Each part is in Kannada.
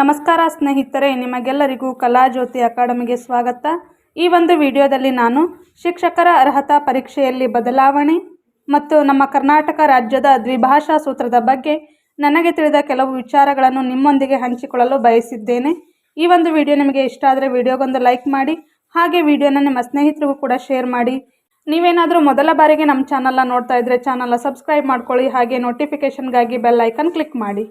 ನಮಸ್ಕಾರ ಸ್ನೇಹಿತರೆ, ನಿಮಗೆಲ್ಲರಿಗೂ ಕಲಾಜ್ಯೋತಿ ಅಕಾಡೆಮಿಗೆ ಸ್ವಾಗತ. ಈ ಒಂದು ವಿಡಿಯೋದಲ್ಲಿ ನಾನು ಶಿಕ್ಷಕರ ಅರ್ಹತಾ ಪರೀಕ್ಷೆಯಲ್ಲಿ ಬದಲಾವಣೆ ಮತ್ತು ನಮ್ಮ ಕರ್ನಾಟಕ ರಾಜ್ಯದ ದ್ವಿಭಾಷಾ ಸೂತ್ರದ ಬಗ್ಗೆ ನನಗೆ ತಿಳಿದ ಕೆಲವು ವಿಚಾರಗಳನ್ನು ನಿಮ್ಮೊಂದಿಗೆ ಹಂಚಿಕೊಳ್ಳಲು ಬಯಸಿದ್ದೇನೆ. ಈ ಒಂದು ವಿಡಿಯೋ ನಿಮಗೆ ಇಷ್ಟ ಆದರೆ ವಿಡಿಯೋಗೊಂದು ಲೈಕ್ ಮಾಡಿ, ಹಾಗೆ ವಿಡಿಯೋನ ನಿಮ್ಮ ಸ್ನೇಹಿತರಿಗೂ ಕೂಡ ಶೇರ್ ಮಾಡಿ. ನೀವೇನಾದರೂ ಮೊದಲ ಬಾರಿಗೆ ನಮ್ಮ ಚಾನಲ್ನ ನೋಡ್ತಾ ಇದ್ದರೆ ಚಾನಲ್ನ ಸಬ್ಸ್ಕ್ರೈಬ್ ಮಾಡ್ಕೊಳ್ಳಿ, ಹಾಗೆ ನೋಟಿಫಿಕೇಷನ್ಗಾಗಿ ಬೆಲ್ ಐಕನ್ ಕ್ಲಿಕ್ ಮಾಡಿ.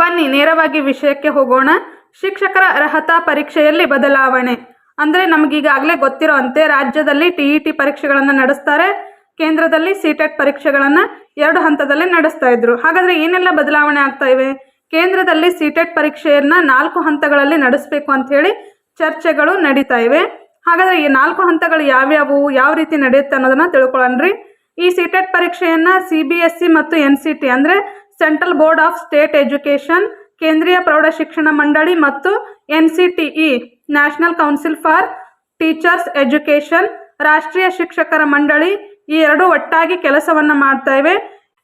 ಬನ್ನಿ, ನೇರವಾಗಿ ವಿಷಯಕ್ಕೆ ಹೋಗೋಣ. ಶಿಕ್ಷಕರ ಅರ್ಹತಾ ಪರೀಕ್ಷೆಯಲ್ಲಿ ಬದಲಾವಣೆ. ಅಂದರೆ ನಮಗೀಗಾಗಲೇ ಗೊತ್ತಿರೋ ಅಂತೆ ರಾಜ್ಯದಲ್ಲಿ ಟಿ ಇ ಟಿ ಪರೀಕ್ಷೆಗಳನ್ನು ನಡೆಸ್ತಾರೆ. ಕೇಂದ್ರದಲ್ಲಿ ಸಿಟೆಟ್ ಪರೀಕ್ಷೆಗಳನ್ನು ಎರಡು ಹಂತದಲ್ಲಿ ನಡೆಸ್ತಾ ಇದ್ರು. ಹಾಗಾದರೆ ಏನೆಲ್ಲ ಬದಲಾವಣೆ ಆಗ್ತಾ ಇವೆ? ಕೇಂದ್ರದಲ್ಲಿ ಸಿಟೆಟ್ ಪರೀಕ್ಷೆಯನ್ನು ನಾಲ್ಕು ಹಂತಗಳಲ್ಲಿ ನಡೆಸಬೇಕು ಅಂಥೇಳಿ ಚರ್ಚೆಗಳು ನಡೀತಾ ಇವೆ. ಹಾಗಾದರೆ ಈ ನಾಲ್ಕು ಹಂತಗಳು ಯಾವ್ಯಾವು, ಯಾವ ರೀತಿ ನಡೆಯುತ್ತೆ ಅನ್ನೋದನ್ನು ತಿಳ್ಕೊಳ್ಳೋಣ್ರಿ ಈ ಸಿಟೆಟ್ ಪರೀಕ್ಷೆಯನ್ನು ಸಿ ಬಿ ಎಸ್ ಸಿ ಮತ್ತು ಎನ್ ಸಿ ಟಿ ಅಂದರೆ central board of state education, ಕೇಂದ್ರೀಯ ಪ್ರೌಢ ಶಿಕ್ಷಣ ಮಂಡಳಿ ಮತ್ತು N C national council for teachers education, ರಾಷ್ಟ್ರೀಯ ಶಿಕ್ಷಕರ ಮಂಡಳಿ ಈ ಎರಡು ಒಟ್ಟಾಗಿ ಕೆಲಸವನ್ನು ಮಾಡ್ತಾ ಇವೆ.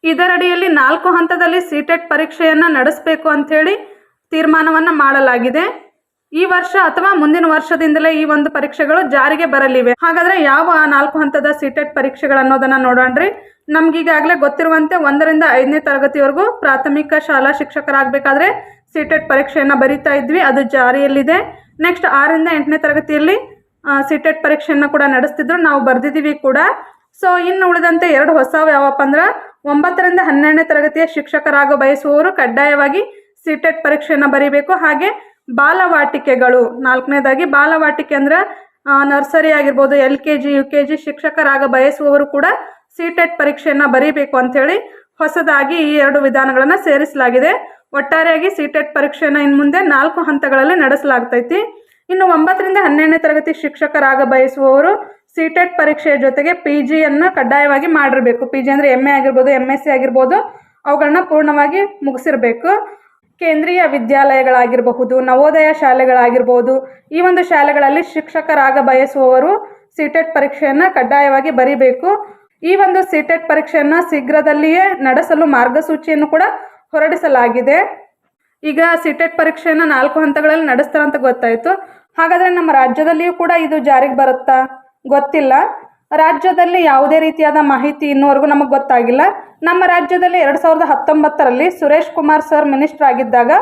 ಇದರಡಿಯಲ್ಲಿ ನಾಲ್ಕು ಹಂತದಲ್ಲಿ ಸಿಟೆಟ್ ಪರೀಕ್ಷೆಯನ್ನು ನಡೆಸಬೇಕು ಅಂಥೇಳಿ ತೀರ್ಮಾನವನ್ನು ಮಾಡಲಾಗಿದೆ. ಈ ವರ್ಷ ಅಥವಾ ಮುಂದಿನ ವರ್ಷದಿಂದಲೇ ಈ ಒಂದು ಪರೀಕ್ಷೆಗಳು ಜಾರಿಗೆ ಬರಲಿವೆ. ಹಾಗಾದ್ರೆ ಯಾವ ನಾಲ್ಕು ಹಂತದ ಸಿಟೆಟ್ ಪರೀಕ್ಷೆಗಳು ಅನ್ನೋದನ್ನ ನೋಡೋಣ್ರಿ. ನಮ್ಗೀಗಾಗಲೇ ಗೊತ್ತಿರುವಂತೆ ಒಂದರಿಂದ ಐದನೇ ತರಗತಿವರೆಗೂ ಪ್ರಾಥಮಿಕ ಶಾಲಾ ಶಿಕ್ಷಕರಾಗಬೇಕಾದ್ರೆ ಸಿಟೆಟ್ ಪರೀಕ್ಷೆಯನ್ನು ಬರಿತಾ ಇದ್ವಿ, ಅದು ಜಾರಿಯಲ್ಲಿದೆ. ನೆಕ್ಸ್ಟ್ ಆರರಿಂದ ಎಂಟನೇ ತರಗತಿಯಲ್ಲಿ ಸಿಟೆಟ್ ಪರೀಕ್ಷೆಯನ್ನು ಕೂಡ ನಡೆಸ್ತಿದ್ರು, ನಾವು ಬರೆದಿದ್ದೀವಿ ಕೂಡ. ಸೊ, ಇನ್ನು ಉಳಿದಂತೆ ಎರಡು ಹೊಸವು ಯಾವಪ್ಪ ಅಂದ್ರೆ, ಒಂಬತ್ತರಿಂದ ಹನ್ನೆರಡನೇ ತರಗತಿಯ ಶಿಕ್ಷಕರಾಗ ಬಯಸುವವರು ಕಡ್ಡಾಯವಾಗಿ ಸಿಟೆಟ್ ಪರೀಕ್ಷೆಯನ್ನು ಬರೀಬೇಕು. ಹಾಗೆ ಬಾಲವಾಟಿಕೆಗಳು. ನಾಲ್ಕನೇದಾಗಿ ಬಾಲವಾಟಿಕೆ ಅಂದ್ರೆ ನರ್ಸರಿ ಆಗಿರ್ಬೋದು, L K G, U K G ಶಿಕ್ಷಕರಾಗ ಬಯಸುವವರು ಕೂಡ ಸಿ ಟೆಟ್ ಪರೀಕ್ಷೆಯನ್ನು ಬರೀಬೇಕು ಅಂಥೇಳಿ ಹೊಸದಾಗಿ ಈ ಎರಡು ವಿಧಾನಗಳನ್ನು ಸೇರಿಸಲಾಗಿದೆ. ಒಟ್ಟಾರೆಯಾಗಿ ಸಿ ಟೆಟ್ ಪರೀಕ್ಷೆಯನ್ನು ಇನ್ನು ಮುಂದೆ ನಾಲ್ಕು ಹಂತಗಳಲ್ಲಿ ನಡೆಸಲಾಗ್ತೈತಿ. ಇನ್ನು ಒಂಬತ್ತರಿಂದ ಹನ್ನೆರಡನೇ ತರಗತಿ ಶಿಕ್ಷಕರಾಗ ಬಯಸುವವರು ಸಿ ಟೆಟ್ ಪರೀಕ್ಷೆಯ ಜೊತೆಗೆ ಪಿ ಜಿಯನ್ನು ಕಡ್ಡಾಯವಾಗಿ ಮಾಡಿರಬೇಕು. ಪಿ ಜಿ ಅಂದರೆ ಎಂ ಎ ಆಗಿರ್ಬೋದು, ಎಂ ಎಸ್ ಸಿ ಆಗಿರ್ಬೋದು, ಅವುಗಳನ್ನ ಪೂರ್ಣವಾಗಿ ಮುಗಿಸಿರಬೇಕು. ಕೇಂದ್ರೀಯ ವಿದ್ಯಾಲಯಗಳಾಗಿರಬಹುದು, ನವೋದಯ ಶಾಲೆಗಳಾಗಿರ್ಬೋದು ಈ ಒಂದು ಶಾಲೆಗಳಲ್ಲಿ ಶಿಕ್ಷಕರಾಗ ಬಯಸುವವರು ಸಿಟೆಟ್ ಪರೀಕ್ಷೆಯನ್ನು ಕಡ್ಡಾಯವಾಗಿ ಬರೀಬೇಕು. ಈ ಒಂದು ಸಿಟೆಟ್ ಪರೀಕ್ಷೆಯನ್ನು ಶೀಘ್ರದಲ್ಲಿಯೇ ನಡೆಸಲು ಮಾರ್ಗಸೂಚಿಯನ್ನು ಕೂಡ ಹೊರಡಿಸಲಾಗಿದೆ. ಈಗ ಸಿಟೆಟ್ ಪರೀಕ್ಷೆಯನ್ನು ನಾಲ್ಕು ಹಂತಗಳಲ್ಲಿ ನಡೆಸ್ತಾರಂತ ಗೊತ್ತಾಯಿತು. ಹಾಗಾದರೆ ನಮ್ಮ ರಾಜ್ಯದಲ್ಲಿಯೂ ಕೂಡ ಇದು ಜಾರಿಗೆ ಬರುತ್ತಾ? ಗೊತ್ತಿಲ್ಲ. ರಾಜ್ಯದಲ್ಲಿ ಯಾವುದೇ ರೀತಿಯಾದ ಮಾಹಿತಿ ಇನ್ನುವರೆಗೂ ನಮಗೆ ಗೊತ್ತಾಗಿಲ್ಲ. ನಮ್ಮ ರಾಜ್ಯದಲ್ಲಿ ಎರಡು ಸಾವಿರದ ಹತ್ತೊಂಬತ್ತರಲ್ಲಿ ಸುರೇಶ್ ಕುಮಾರ್ ಸರ್ ಮಿನಿಸ್ಟರ್ ಆಗಿದ್ದಾಗ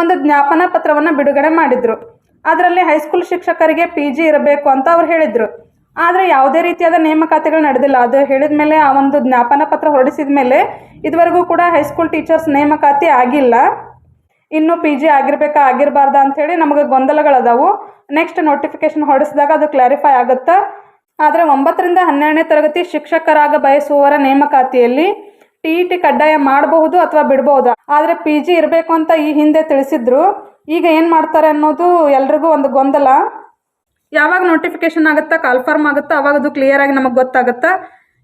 ಒಂದು ಜ್ಞಾಪನಾ ಪತ್ರವನ್ನು ಬಿಡುಗಡೆ ಮಾಡಿದರು. ಅದರಲ್ಲಿ ಹೈಸ್ಕೂಲ್ ಶಿಕ್ಷಕರಿಗೆ ಪಿ ಜಿ ಇರಬೇಕು ಅಂತ ಅವ್ರು ಹೇಳಿದರು. ಆದರೆ ಯಾವುದೇ ರೀತಿಯಾದ ನೇಮಕಾತಿಗಳು ನಡೆದಿಲ್ಲ. ಅದು ಹೇಳಿದ ಮೇಲೆ ಆ ಒಂದು ಜ್ಞಾಪನಾ ಪತ್ರ ಹೊರಡಿಸಿದ ಮೇಲೆ ಇದುವರೆಗೂ ಕೂಡ ಹೈಸ್ಕೂಲ್ ಟೀಚರ್ಸ್ ನೇಮಕಾತಿ ಆಗಿಲ್ಲ. ಇನ್ನು ಪಿ ಜಿ ಆಗಿರ್ಬೇಕಾ ಅಂತ ಅಂಥೇಳಿ ನಮಗೆ ಗೊಂದಲಗಳದಾವು. ನೆಕ್ಸ್ಟ್ ನೋಟಿಫಿಕೇಶನ್ ಹೊರಡಿಸಿದಾಗ ಅದು ಕ್ಲಾರಿಫೈ ಆಗುತ್ತೆ ಆದರೆ ಒಂಬತ್ತರಿಂದ ಹನ್ನೆರಡನೇ ತರಗತಿ ಶಿಕ್ಷಕರಾಗ ಬಯಸುವವರ ನೇಮಕಾತಿಯಲ್ಲಿ ಟಿ ಇ ಟಿ ಕಡ್ಡಾಯ ಮಾಡಬಹುದು ಅಥವಾ ಬಿಡಬಹುದು. ಆದರೆ ಪಿ ಜಿ ಇರಬೇಕು ಅಂತ ಈ ಹಿಂದೆ ತಿಳಿಸಿದ್ರು. ಈಗ ಏನು ಮಾಡ್ತಾರೆ ಅನ್ನೋದು ಎಲ್ರಿಗೂ ಒಂದು ಗೊಂದಲ. ಯಾವಾಗ ನೋಟಿಫಿಕೇಶನ್ ಆಗುತ್ತಾ ಕಾಲ್ಫರ್ಮ್ ಆಗುತ್ತಾ, ಅವಾಗ ಅದು ಕ್ಲಿಯರಾಗಿ ನಮಗೆ ಗೊತ್ತಾಗುತ್ತಾ?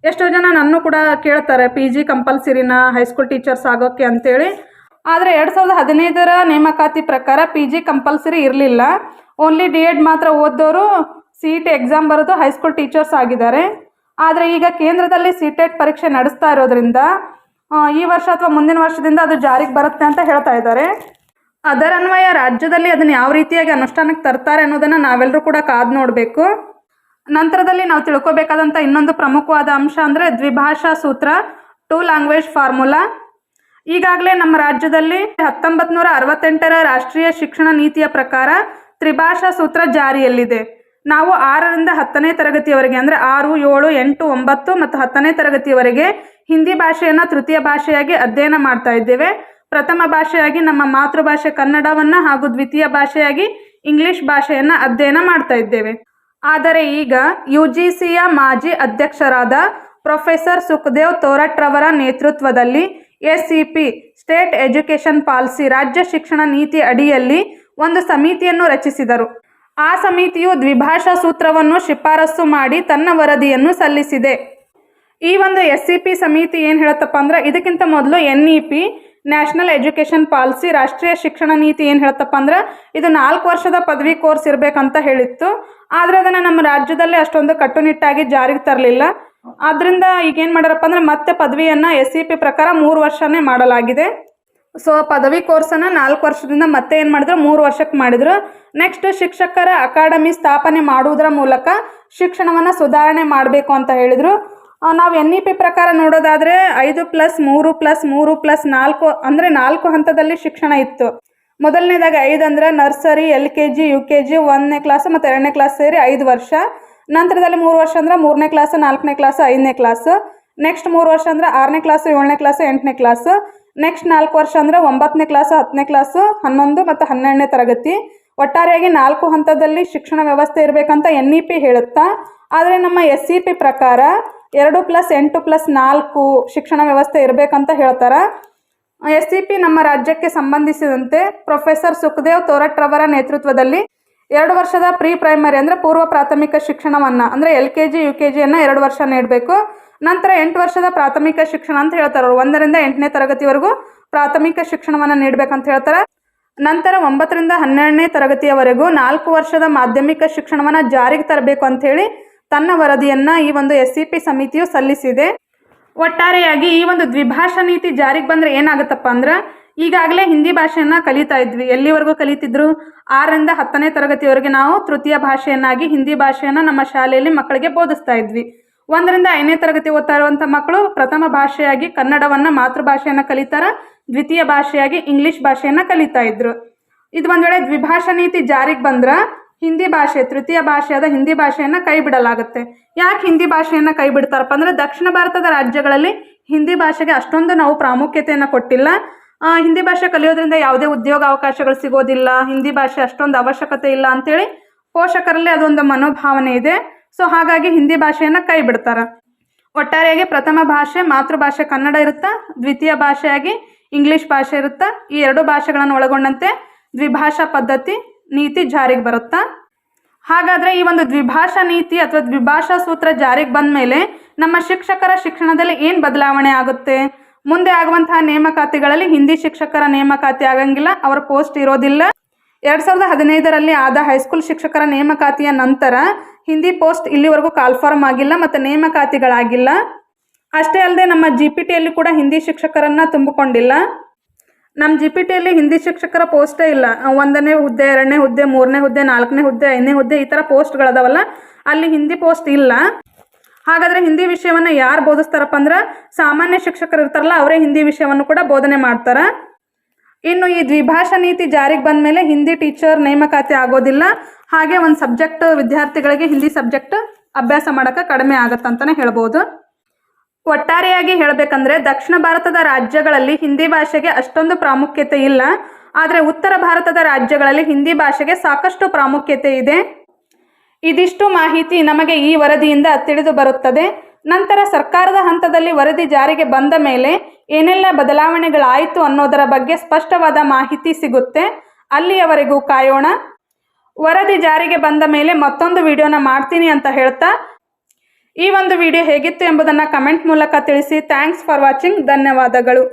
ಎಷ್ಟೋ ಜನ ನನ್ನೂ ಕೂಡ ಕೇಳ್ತಾರೆ, ಪಿ ಜಿ ಕಂಪಲ್ಸರಿನ ಹೈಸ್ಕೂಲ್ ಟೀಚರ್ಸ್ ಆಗೋಕ್ಕೆ ಅಂತೇಳಿ. ಆದರೆ ಎರಡು ಸಾವಿರದ ಹದಿನೈದರ ನೇಮಕಾತಿ ಪ್ರಕಾರ ಪಿ ಜಿ ಕಂಪಲ್ಸರಿ ಇರಲಿಲ್ಲ. ಓನ್ಲಿ ಡಿ ಎಡ್ ಮಾತ್ರ ಓದೋರು ಸಿ ಇ ಟಿ ಎಕ್ಸಾಮ್ ಬರೋದು ಹೈಸ್ಕೂಲ್ ಟೀಚರ್ಸ್ ಆಗಿದ್ದಾರೆ. ಆದರೆ ಈಗ ಕೇಂದ್ರದಲ್ಲಿ ಸಿ ಟೆಟ್ ಪರೀಕ್ಷೆ ನಡೆಸ್ತಾ ಇರೋದ್ರಿಂದ ಈ ವರ್ಷ ಅಥವಾ ಮುಂದಿನ ವರ್ಷದಿಂದ ಅದು ಜಾರಿಗೆ ಬರುತ್ತೆ ಅಂತ ಹೇಳ್ತಾ ಇದ್ದಾರೆ. ಅದರನ್ವಯ ರಾಜ್ಯದಲ್ಲಿ ಅದನ್ನು ಯಾವ ರೀತಿಯಾಗಿ ಅನುಷ್ಠಾನಕ್ಕೆ ತರ್ತಾರೆ ಅನ್ನೋದನ್ನು ನಾವೆಲ್ಲರೂ ಕೂಡ ಕಾದು ನೋಡಬೇಕು. ನಂತರದಲ್ಲಿ ನಾವು ತಿಳ್ಕೊಬೇಕಾದಂಥ ಇನ್ನೊಂದು ಪ್ರಮುಖವಾದ ಅಂಶ ಅಂದರೆ ದ್ವಿಭಾಷಾ ಸೂತ್ರ ಟೂ ಲ್ಯಾಂಗ್ವೇಜ್ ಫಾರ್ಮುಲಾ ಈಗಾಗಲೇ ನಮ್ಮ ರಾಜ್ಯದಲ್ಲಿ ಹತ್ತೊಂಬತ್ತು ನೂರ ಅರವತ್ತೆಂಟರ ರಾಷ್ಟ್ರೀಯ ಶಿಕ್ಷಣ ನೀತಿಯ ಪ್ರಕಾರ ತ್ರಿಭಾಷಾ ಸೂತ್ರ ಜಾರಿಯಲ್ಲಿದೆ. ನಾವು ಆರರಿಂದ ಹತ್ತನೇ ತರಗತಿಯವರೆಗೆ, ಅಂದರೆ ಆರು, ಏಳು, ಎಂಟು, ಒಂಬತ್ತು ಮತ್ತು ಹತ್ತನೇ ತರಗತಿಯವರೆಗೆ ಹಿಂದಿ ಭಾಷೆಯನ್ನು ತೃತೀಯ ಭಾಷೆಯಾಗಿ ಅಧ್ಯಯನ ಮಾಡ್ತಾ ಇದ್ದೇವೆ. ಪ್ರಥಮ ಭಾಷೆಯಾಗಿ ನಮ್ಮ ಮಾತೃಭಾಷೆ ಕನ್ನಡವನ್ನು ಹಾಗೂ ದ್ವಿತೀಯ ಭಾಷೆಯಾಗಿ ಇಂಗ್ಲಿಷ್ ಭಾಷೆಯನ್ನು ಅಧ್ಯಯನ ಮಾಡ್ತಾ ಇದ್ದೇವೆ. ಆದರೆ ಈಗ ಯು ಜಿ ಸಿಯ ಮಾಜಿ ಅಧ್ಯಕ್ಷರಾದ ಪ್ರೊಫೆಸರ್ ಸುಖದೇವ್ ತೋರಟ್ರವರ ನೇತೃತ್ವದಲ್ಲಿ S C P state education policy, ರಾಜ್ಯ ಶಿಕ್ಷಣ ನೀತಿ ಅಡಿಯಲ್ಲಿ ಒಂದು ಸಮಿತಿಯನ್ನು ರಚಿಸಿದರು. ಆ ಸಮಿತಿಯು ದ್ವಿಭಾಷಾ ಸೂತ್ರವನ್ನು ಶಿಫಾರಸು ಮಾಡಿ ತನ್ನ ವರದಿಯನ್ನು ಸಲ್ಲಿಸಿದೆ. ಈ ಒಂದು ಎಸ್ ಸಿ ಪಿ ಸಮಿತಿ ಏನು ಹೇಳುತ್ತಪ್ಪ ಅಂದ್ರೆ ಇದಕ್ಕಿಂತ ಮೊದಲು N E P national education policy, ರಾಷ್ಟ್ರೀಯ ಶಿಕ್ಷಣ ನೀತಿ ಏನು ಹೇಳುತ್ತಪ್ಪ ಅಂದ್ರೆ ಇದು ನಾಲ್ಕು ವರ್ಷದ ಪದವಿ ಕೋರ್ಸ್ ಇರಬೇಕಂತ ಹೇಳಿತ್ತು. ಆದರೆ ಅದನ್ನು ನಮ್ಮ ರಾಜ್ಯದಲ್ಲೇ ಅಷ್ಟೊಂದು ಕಟ್ಟುನಿಟ್ಟಾಗಿ ಜಾರಿಗೆ ತರಲಿಲ್ಲ. ಆದ್ದರಿಂದ ಈಗೇನು ಮಾಡ್ಯಾರಪ್ಪ ಅಂದ್ರೆ ಮತ್ತೆ ಪದವಿಯನ್ನು ಎಸ್ ಸಿ ಪಿ ಪ್ರಕಾರ ಮೂರು ವರ್ಷನೇ ಮಾಡಲಾಗಿದೆ. ಸೊ, ಪದವಿ ಕೋರ್ಸನ್ನು ನಾಲ್ಕು ವರ್ಷದಿಂದ ಮತ್ತೆ ಏನು ಮಾಡಿದ್ರು? ಮೂರು ವರ್ಷಕ್ಕೆ ಮಾಡಿದ್ರು. ನೆಕ್ಸ್ಟ್ ಶಿಕ್ಷಕರ ಅಕಾಡೆಮಿ ಸ್ಥಾಪನೆ ಮಾಡುವುದರ ಮೂಲಕ ಶಿಕ್ಷಣವನ್ನು ಸುಧಾರಣೆ ಮಾಡಬೇಕು ಅಂತ ಹೇಳಿದರು. ನಾವು ಎನ್ ಇ ಪಿ ಪ್ರಕಾರ ನೋಡೋದಾದರೆ ಐದು ಪ್ಲಸ್ ಮೂರು ಪ್ಲಸ್ ಮೂರು ಪ್ಲಸ್ ನಾಲ್ಕು ಅಂದರೆ ನಾಲ್ಕು ಹಂತದಲ್ಲಿ ಶಿಕ್ಷಣ ಇತ್ತು. ಮೊದಲನೇದಾಗ ಐದು ಅಂದರೆ nursery, L K G, U K G, ಒಂದನೇ ಕ್ಲಾಸ್ ಮತ್ತು ಎರಡನೇ ಕ್ಲಾಸ್ ಸೇರಿ ಐದು ವರ್ಷ. ನಂತರದಲ್ಲಿ ಮೂರು ವರ್ಷ ಅಂದ್ರೆ ಮೂರನೇ ಕ್ಲಾಸ್, ನಾಲ್ಕನೇ ಕ್ಲಾಸ್, ಐದನೇ ಕ್ಲಾಸ್. ನೆಕ್ಸ್ಟ್ ಮೂರು ವರ್ಷ ಅಂದ್ರೆ ಆರನೇ ಕ್ಲಾಸ್, ಏಳನೇ ಕ್ಲಾಸ್, ಎಂಟನೇ ಕ್ಲಾಸ್. ನೆಕ್ಸ್ಟ್ ನಾಲ್ಕು ವರ್ಷ ಅಂದ್ರೆ ಒಂಬತ್ತನೇ ಕ್ಲಾಸ್ ಹತ್ತನೇ ಕ್ಲಾಸ್ ಹನ್ನೊಂದು ಮತ್ತು ಹನ್ನೆರಡನೇ ತರಗತಿ. ಒಟ್ಟಾರೆಯಾಗಿ ನಾಲ್ಕು ಹಂತದಲ್ಲಿ ಶಿಕ್ಷಣ ವ್ಯವಸ್ಥೆ ಇರಬೇಕಂತ ಎನ್ ಇ ಪಿ ಹೇಳುತ್ತಾ, ಆದರೆ ನಮ್ಮ ಎಸ್ ಸಿ ಪಿ ಪ್ರಕಾರ ಎರಡು ಪ್ಲಸ್ ಎಂಟು ಪ್ಲಸ್ ನಾಲ್ಕು ಶಿಕ್ಷಣ ವ್ಯವಸ್ಥೆ ಇರಬೇಕಂತ ಹೇಳ್ತಾರೆ. ಎಸ್ ಸಿ ಪಿ ನಮ್ಮ ರಾಜ್ಯಕ್ಕೆ ಸಂಬಂಧಿಸಿದಂತೆ ಪ್ರೊಫೆಸರ್ ಸುಖದೇವ್ ತೋರಟ್ರವರ ನೇತೃತ್ವದಲ್ಲಿ ಎರಡು ವರ್ಷದ ಪ್ರೀ ಪ್ರೈಮರಿ ಅಂದರೆ ಪೂರ್ವ ಪ್ರಾಥಮಿಕ ಶಿಕ್ಷಣವನ್ನು, ಅಂದರೆ L K G U K ಜಿಯನ್ನು ಎರಡು ವರ್ಷ ನೀಡಬೇಕು. ನಂತರ ಎಂಟು ವರ್ಷದ ಪ್ರಾಥಮಿಕ ಶಿಕ್ಷಣ ಅಂತ ಹೇಳ್ತಾರೆ ಅವರು. ಒಂದರಿಂದ ಎಂಟನೇ ತರಗತಿವರೆಗೂ ಪ್ರಾಥಮಿಕ ಶಿಕ್ಷಣವನ್ನು ನೀಡಬೇಕಂತ ಹೇಳ್ತಾರೆ. ನಂತರ ಒಂಬತ್ತರಿಂದ ಹನ್ನೆರಡನೇ ತರಗತಿಯವರೆಗೂ ನಾಲ್ಕು ವರ್ಷದ ಮಾಧ್ಯಮಿಕ ಶಿಕ್ಷಣವನ್ನು ಜಾರಿಗೆ ತರಬೇಕು ಅಂಥೇಳಿ ತನ್ನ ವರದಿಯನ್ನು ಈ ಒಂದು ಎಸ್ ಸಿ ಪಿ ಸಮಿತಿಯು ಸಲ್ಲಿಸಿದೆ. ಒಟ್ಟಾರೆಯಾಗಿ ಈ ಒಂದು ದ್ವಿಭಾಷಾ ನೀತಿ ಜಾರಿಗೆ ಬಂದರೆ ಏನಾಗುತ್ತಪ್ಪ ಅಂದ್ರೆ ಈಗಾಗಲೇ ಹಿಂದಿ ಭಾಷೆಯನ್ನು ಕಲಿತಾ ಇದ್ವಿ. ಎಲ್ಲಿವರೆಗೂ ಕಲಿತಿದ್ರು? ಆರರಿಂದ ಹತ್ತನೇ ತರಗತಿವರೆಗೆ ನಾವು ತೃತೀಯ ಭಾಷೆಯನ್ನಾಗಿ ಹಿಂದಿ ಭಾಷೆಯನ್ನು ನಮ್ಮ ಶಾಲೆಯಲ್ಲಿ ಮಕ್ಕಳಿಗೆ ಬೋಧಿಸ್ತಾ ಇದ್ವಿ. ಒಂದರಿಂದ ಐದನೇ ತರಗತಿ ಓದ್ತಾ ಇರುವಂಥ ಮಕ್ಕಳು ಪ್ರಥಮ ಭಾಷೆಯಾಗಿ ಕನ್ನಡವನ್ನು ಮಾತೃಭಾಷೆಯನ್ನು ಕಲಿತಾರೆ, ದ್ವಿತೀಯ ಭಾಷೆಯಾಗಿ ಇಂಗ್ಲಿಷ್ ಭಾಷೆಯನ್ನು ಕಲಿತಾ ಇದ್ರು. ಇದು ಒಂದು ವೇಳೆ ದ್ವಿಭಾಷಾ ನೀತಿ ಜಾರಿಗೆ ಬಂದ್ರೆ ಹಿಂದಿ ಭಾಷೆ, ತೃತೀಯ ಭಾಷೆಯಾದ ಹಿಂದಿ ಭಾಷೆಯನ್ನು ಕೈ ಬಿಡಲಾಗುತ್ತೆ ಯಾಕೆ ಹಿಂದಿ ಭಾಷೆಯನ್ನು ಕೈ ಬಿಡ್ತಾರಪ್ಪ ಅಂದರೆ ದಕ್ಷಿಣ ಭಾರತದ ರಾಜ್ಯಗಳಲ್ಲಿ ಹಿಂದಿ ಭಾಷೆಗೆ ಅಷ್ಟೊಂದು ನಾವು ಪ್ರಾಮುಖ್ಯತೆಯನ್ನು ಕೊಟ್ಟಿಲ್ಲ. ಹಿಂದಿ ಭಾಷೆ ಕಲಿಯೋದ್ರಿಂದ ಯಾವುದೇ ಉದ್ಯೋಗ ಅವಕಾಶಗಳು ಸಿಗೋದಿಲ್ಲ, ಹಿಂದಿ ಭಾಷೆ ಅಷ್ಟೊಂದು ಅವಶ್ಯಕತೆ ಇಲ್ಲ ಅಂತೇಳಿ ಪೋಷಕರಲ್ಲಿ ಅದೊಂದು ಮನೋಭಾವನೆ ಇದೆ. ಸೊ ಹಾಗಾಗಿ ಹಿಂದಿ ಭಾಷೆಯನ್ನು ಕೈ ಬಿಡ್ತಾರೆ. ಒಟ್ಟಾರೆಯಾಗಿ ಪ್ರಥಮ ಭಾಷೆ, ಮಾತೃಭಾಷೆ ಕನ್ನಡ ಇರುತ್ತಾ? ದ್ವಿತೀಯ ಭಾಷೆಯಾಗಿ ಇಂಗ್ಲಿಷ್ ಭಾಷೆ ಇರುತ್ತಾ? ಈ ಎರಡು ಭಾಷೆಗಳನ್ನು ಒಳಗೊಂಡಂತೆ ದ್ವಿಭಾಷಾ ಪದ್ಧತಿ, ನೀತಿ ಜಾರಿಗೆ ಬರುತ್ತಾ? ಹಾಗಾದರೆ ಈ ಒಂದು ದ್ವಿಭಾಷಾ ನೀತಿ ಅಥವಾ ದ್ವಿಭಾಷಾ ಸೂತ್ರ ಜಾರಿಗೆ ಬಂದ ಮೇಲೆ ನಮ್ಮ ಶಿಕ್ಷಕರ ಶಿಕ್ಷಣದಲ್ಲಿ ಏನು ಬದಲಾವಣೆ ಆಗುತ್ತೆ? ಮುಂದೆ ಆಗುವಂತಹ ನೇಮಕಾತಿಗಳಲ್ಲಿ ಹಿಂದಿ ಶಿಕ್ಷಕರ ನೇಮಕಾತಿ ಆಗಂಗಿಲ್ಲ, ಅವರ ಪೋಸ್ಟ್ ಇರೋದಿಲ್ಲ. ಎರಡು ಸಾವಿರದ ಹದಿನೈದರಲ್ಲಿ ಆದ ಹೈಸ್ಕೂಲ್ ಶಿಕ್ಷಕರ ನೇಮಕಾತಿಯ ನಂತರ ಹಿಂದಿ ಪೋಸ್ಟ್ ಇಲ್ಲಿವರೆಗೂ ಕಾಲ್ಫಾರ್ಮ್ ಆಗಿಲ್ಲ ಮತ್ತು ನೇಮಕಾತಿಗಳಾಗಿಲ್ಲ. ಅಷ್ಟೇ ಅಲ್ಲದೆ ನಮ್ಮ ಜಿ ಪಿ ಟಿಯಲ್ಲಿ ಕೂಡ ಹಿಂದಿ ಶಿಕ್ಷಕರನ್ನು ತುಂಬಿಕೊಂಡಿಲ್ಲ. ನಮ್ಮ ಜಿ ಪಿ ಟಿಯಲ್ಲಿ ಹಿಂದಿ ಶಿಕ್ಷಕರ ಪೋಸ್ಟೇ ಇಲ್ಲ. ಒಂದನೇ ಹುದ್ದೆ, ಎರಡನೇ ಹುದ್ದೆ, ಮೂರನೇ ಹುದ್ದೆ, ನಾಲ್ಕನೇ ಹುದ್ದೆ, ಐದನೇ ಹುದ್ದೆ ಈ ಥರ ಪೋಸ್ಟ್ಗಳದಾವಲ್ಲ, ಅಲ್ಲಿ ಹಿಂದಿ ಪೋಸ್ಟ್ ಇಲ್ಲ. ಹಾಗಾದರೆ ಹಿಂದಿ ವಿಷಯವನ್ನು ಯಾರು ಬೋಧಿಸ್ತಾರಪ್ಪ ಅಂದ್ರೆ ಸಾಮಾನ್ಯ ಶಿಕ್ಷಕರು ಇರ್ತಾರಲ್ಲ ಅವರೇ ಹಿಂದಿ ವಿಷಯವನ್ನು ಕೂಡ ಬೋಧನೆ ಮಾಡ್ತಾರೆ. ಇನ್ನು ಈ ದ್ವಿಭಾಷಾ ನೀತಿ ಜಾರಿಗೆ ಬಂದ ಮೇಲೆ ಹಿಂದಿ ಟೀಚರ್ ನೇಮಕಾತಿ ಆಗೋದಿಲ್ಲ. ಹಾಗೆ ಒಂದು ಸಬ್ಜೆಕ್ಟ್ ವಿದ್ಯಾರ್ಥಿಗಳಿಗೆ ಹಿಂದಿ ಸಬ್ಜೆಕ್ಟ್ ಅಭ್ಯಾಸ ಮಾಡೋಕ್ಕೆ ಕಡಿಮೆ ಆಗತ್ತಂತಲೇ ಹೇಳ್ಬೋದು. ಒಟ್ಟಾರೆಯಾಗಿ ಹೇಳಬೇಕಂದ್ರೆ ದಕ್ಷಿಣ ಭಾರತದ ರಾಜ್ಯಗಳಲ್ಲಿ ಹಿಂದಿ ಭಾಷೆಗೆ ಅಷ್ಟೊಂದು ಪ್ರಾಮುಖ್ಯತೆ ಇಲ್ಲ. ಆದರೆ ಉತ್ತರ ಭಾರತದ ರಾಜ್ಯಗಳಲ್ಲಿ ಹಿಂದಿ ಭಾಷೆಗೆ ಸಾಕಷ್ಟು ಪ್ರಾಮುಖ್ಯತೆ ಇದೆ. ಇದಿಷ್ಟು ಮಾಹಿತಿ ನಮಗೆ ಈ ವರದಿಯಿಂದ ತಿಳಿದು ಬರುತ್ತದೆ. ನಂತರ ಸರ್ಕಾರದ ಹಂತದಲ್ಲಿ ವರದಿ ಜಾರಿಗೆ ಬಂದ ಮೇಲೆ ಏನೆಲ್ಲ ಬದಲಾವಣೆಗಳಾಯಿತು ಅನ್ನೋದರ ಬಗ್ಗೆ ಸ್ಪಷ್ಟವಾದ ಮಾಹಿತಿ ಸಿಗುತ್ತೆ. ಅಲ್ಲಿಯವರೆಗೂ ಕಾಯೋಣ. ವರದಿ ಜಾರಿಗೆ ಬಂದ ಮೇಲೆ ಮತ್ತೊಂದು ವಿಡಿಯೋನ ಮಾಡ್ತೀನಿ ಅಂತ ಹೇಳ್ತಾ, ಈ ಒಂದು ವಿಡಿಯೋ ಹೇಗಿತ್ತು ಎಂಬುದನ್ನು ಕಮೆಂಟ್ ಮೂಲಕ ತಿಳಿಸಿ. Thanks for watching. ಧನ್ಯವಾದಗಳು.